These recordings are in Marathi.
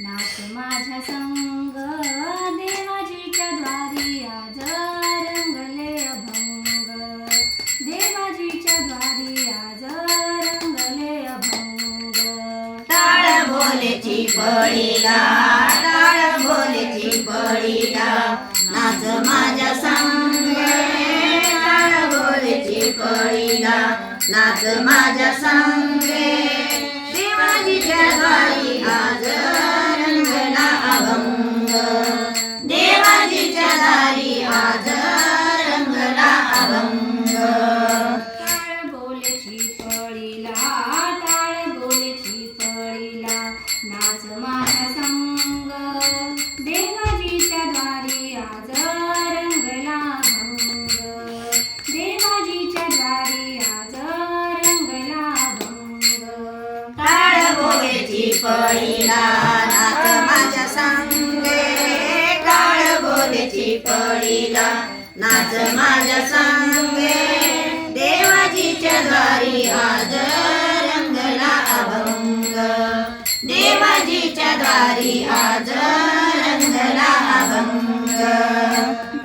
नाच माझ्या संग देवाजीच्या द्वारी आज रंगले अभंग. देवाजीच्या द्वारी आज रंगले अभंग. टाळ बोलेची पळीला टाळ बोलेची पळीला नाच माझ्या संग टाळ बोलेची पळीला नाच माझ्या संग पळीला नाच माझ्या संगे काळ बोलेची पळीला नाच माझ्या संगे देवाजीच्या द्वारी आज रंगला अभंग. देवाजीच्या द्वारी आज रंगला अभंग.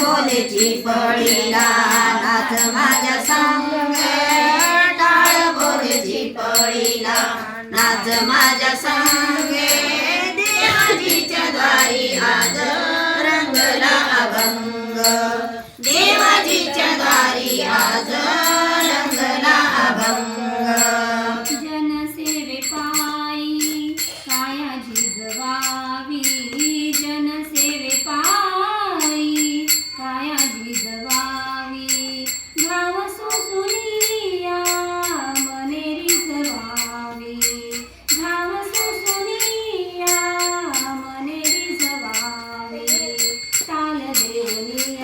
बोलेची पडीला नाच माझ्या सांग. आज माझ्या संगे देवाजीच्या द्वारी आज रंगला अभंग. देवाजीच्या द्वारी आज रंगला अभंग. जनसेवे पायी काया झिजवावी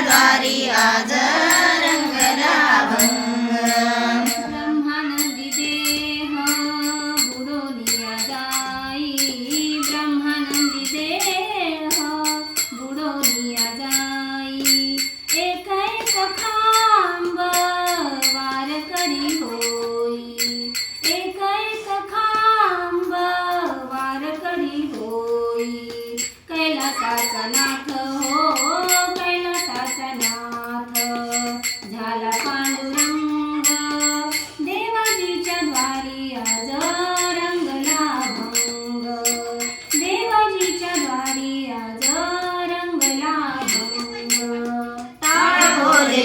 देवाजीच्या दारी आज रंगला भंग ब्रह्मानंदी देह बुडोनिया जाई। ब्रह्मानंदी देह बुडोनिया जाई। एक एक खांब वार करी होई। एक एक खांब वार करी होई। कैलासाचा नाथ हो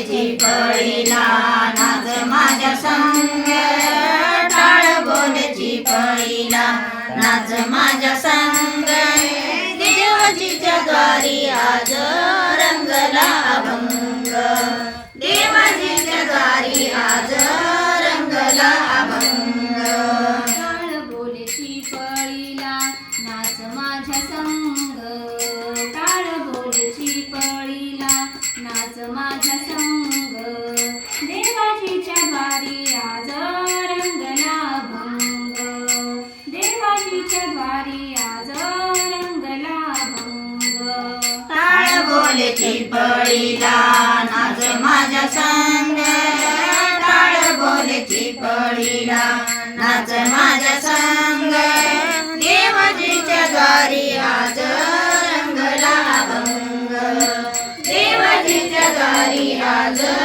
बोलेची पळीला नाच माझ्या संग टाळ बोलेची पळीला नाच माझ्या संग देवाजीच्या द्वारी आज रंगला अभंग. देवाजीच्या द्वारी आज रंगला अभंग. माझ्या देवाजीच्या द्वारी आज रंगला भंग देवाजीच्या द्वारी आज रंगला भंग नाच माझ्या रंगला